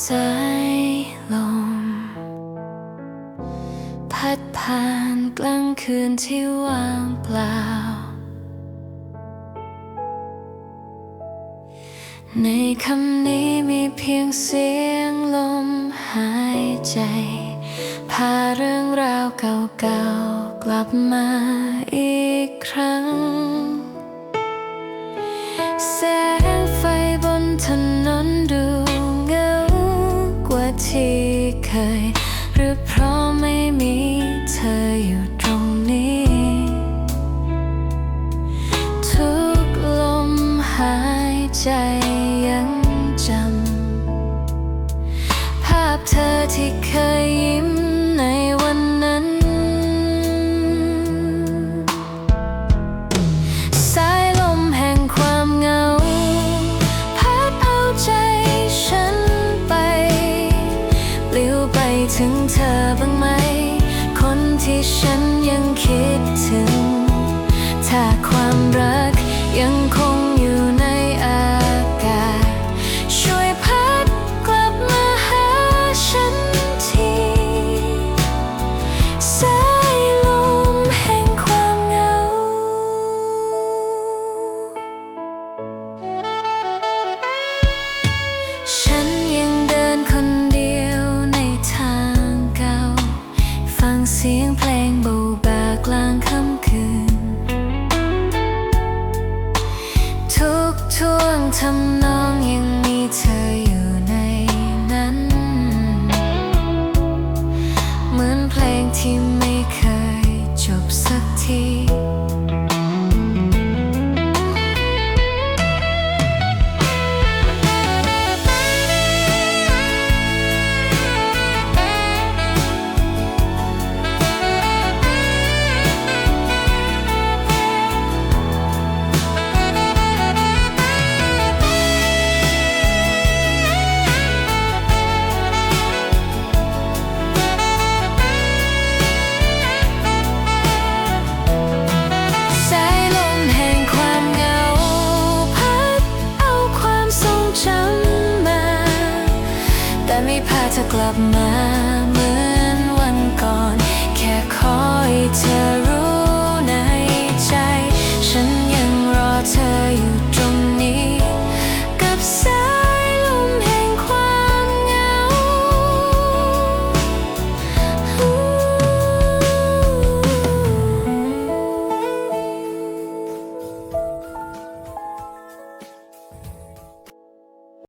สายลม พัดผ่านกลางคืนที่ว่างเปล่า ในคำนี้มีเพียงเสียงลมหายใจ พาเรื่องราวเก่าๆ กลับมาอีกครั้ง แสงไฟบนถนน ที่เคย หรือเพราะไม่มีเธออยู่ตรงนี้ ทุกลมหายใจยังจำ ภาพเธอที่เคยยิ้ม เธอบ้างไหม คนที่ฉันยังคิดถึง ถ้าความรักยังคงอยู่ในอากาศ ช่วยพัดกลับมาหาฉันทีสายลมแห่งความเหงา ฉัน เสียงเพลงเบาบากลางค่ำคืน ทุกท่วงทำนองยัง พาเธอกลับมา